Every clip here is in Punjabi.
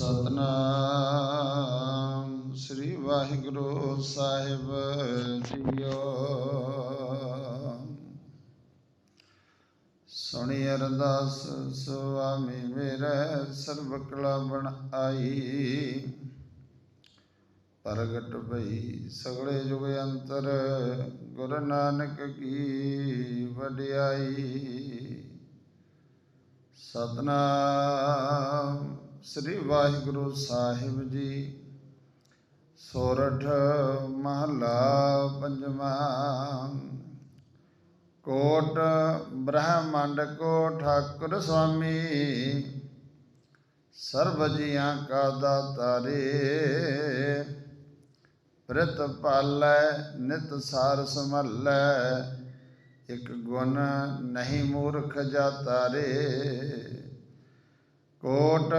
ਸਤਨਾਮ। ਸ੍ਰੀ ਵਾਹਿਗੁਰੂ ਸਾਹਿਬ ਜੀਓ। ਸੁਣੀ ਅਰਦਾਸ ਸੁਆਮੀ ਮੇਰੇ ਸਰਬ ਕਲਾ ਬਣ ਆਈ। ਪ੍ਰਗਟ ਭਈ ਸਗਲੇ ਜੁਗ ਅੰਤਰ ਗੁਰੂ ਨਾਨਕ ਕੀ ਵਡਿਆਈ। ਸਤਨਾਮ। ਸ੍ਰੀ ਵਾਹਿਗੁਰੂ ਸਾਹਿਬ ਜੀ। ਸੋਰਠ ਮਹਲਾ ਪੰਜਵਾਂ। ਕੋਟ ਬ੍ਰਹਮੰਡ ਕੋ ਠਾਕੁਰ ਸੁਆਮੀ। ਸਰਬ ਜੀਆਂ ਕਾ ਦਾਤਾਰੇ। ਪ੍ਰਿਤ ਪਾਲੈ, ਨਿਤ ਸਾਰ ਸਮਲੈ। ਇਕ ਗੁਣ ਨਹੀਂ ਮੂਰਖ ਜਾਤਾ ਰੇ ਕੋਟ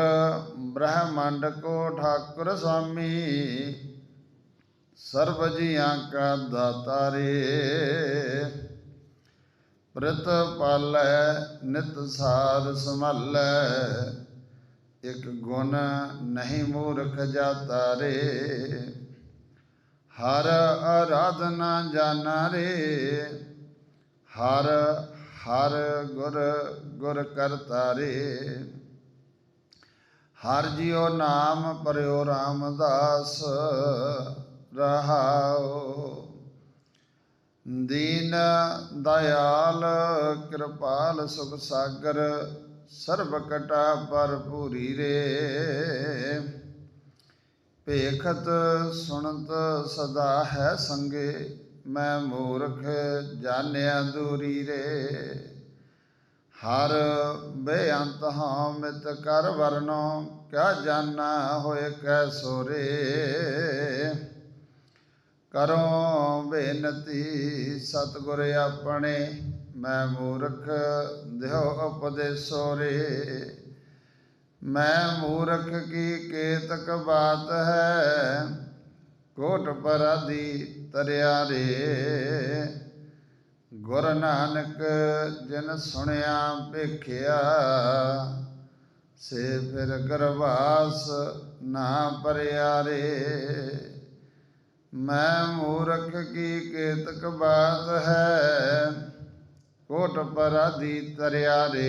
ਬ੍ਰਹਮੰਡ ਕੋ ਠਾਕੁਰ ਸੁਆਮੀ ਸਰਬ ਜੀਆਂ ਕਾ ਦਾਤਾ ਰੇ। ਪ੍ਰਿਤ ਪਾਲੈ, ਨਿਤ ਸਾਰ ਸਮਲੈ ਇਕ ਗੁਣ ਨਹੀਂ ਮੂਰਖ ਜਾਤਾ ਰੇ। ਹਰ ਆਰਾਧਨਾ ਜਾਣਾ ਰੇ, ਹਰ ਹਰ ਗੁਰ ਗੁਰ ਕਰਤਾਰੇ ਹਰ ਜਿਉ ਨਾਮ ਪਰਿਓ ਰਾਮਦਾਸ ਰਹਾਉ। ਦੀਨ ਦਇਆਲ ਕਿਰਪਾਲ ਸੁਖ ਸਾਗਰ, ਸਰਬ ਕਟਾ ਭਰਪੂਰੀ ਰੇ। ਭੇਖਤ ਸੁਣਤ ਸਦਾ ਹੈ ਸੰਗੇ, ਮੈਂ ਮੂਰਖ ਜਾਣਿਆ ਦੂਰੀ ਰੇ। ਹਰ ਬੇਅੰਤ ਹਾਂ ਮਿਤ ਕਰ ਵਰਨੋ ਕਿਆ ਜਾਣਾ ਹੋਏ ਕੈ ਸੋਰੇ। ਕਰੋ ਬੇਨਤੀ ਸਤਿਗੁਰ ਆਪਣੇ, ਮੈਂ ਮੂਰਖ, ਦਿਓ ਉਪਦੇਸੋ ਰੇ ਮੈਂ ਮੂਰਖ ਕੀ ਕੇਤਕ ਬਾਤ ਹੈ, ਕੋਟ ਪਰਾਦੀ ਤਰਿਆ ਰੇ। ਗੁਰ ਨਾਨਕ ਜਿਨ ਸੁਣਿਆ ਭੇਖਿਆ, ਸੇ ਫਿਰ ਗਰਵਾਸ ਨਾ ਪਰਿਆ ਰੇ ਮੈਂ ਮੂਰਖ ਕੀ ਕੇਤਕ ਬਾਤ ਹੈ, ਕੋਟ ਪਰਾਦੀ ਤਰਿਆ ਰੇ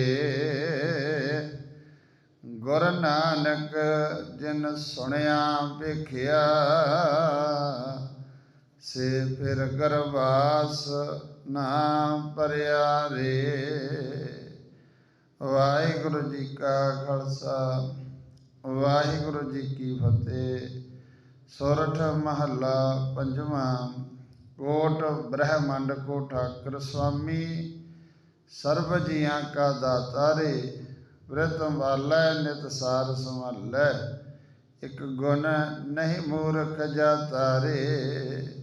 ਗੁਰ ਨਾਨਕ ਜਿਨ ਸੁਣਿਆ ਵੇਖਿਆ ਸੇ ਫਿਰ ਗਰਵਾਸ ਨਾ ਪਰਿਆ ਰੇ ਵਾਹਿਗੁਰੂ ਜੀ ਕਾ ਖਾਲਸਾ, ਵਾਹਿਗੁਰੂ ਜੀ ਕੀ ਫਤਿਹ। ਸੋਰਠ ਮਹੱਲਾ ਪੰਜਵਾਂ, ਕੋਟ ਬ੍ਰਹਮੰਡ ਕੋ ਠਾਕਰ ਸੁਆਮੀ ਸਰਬ ਜੀਆਂ ਕਾ ਦਾਤਾ ਰੇ ਬ੍ਰਿਤ ਵਾਲੈ, ਨਿਤ ਸਾਰ ਸੰਭਾਲੈ। ਇਕ ਗੁਣ ਨਹੀਂ ਮੂਰਖ ਜਾਤਾ ਰੇ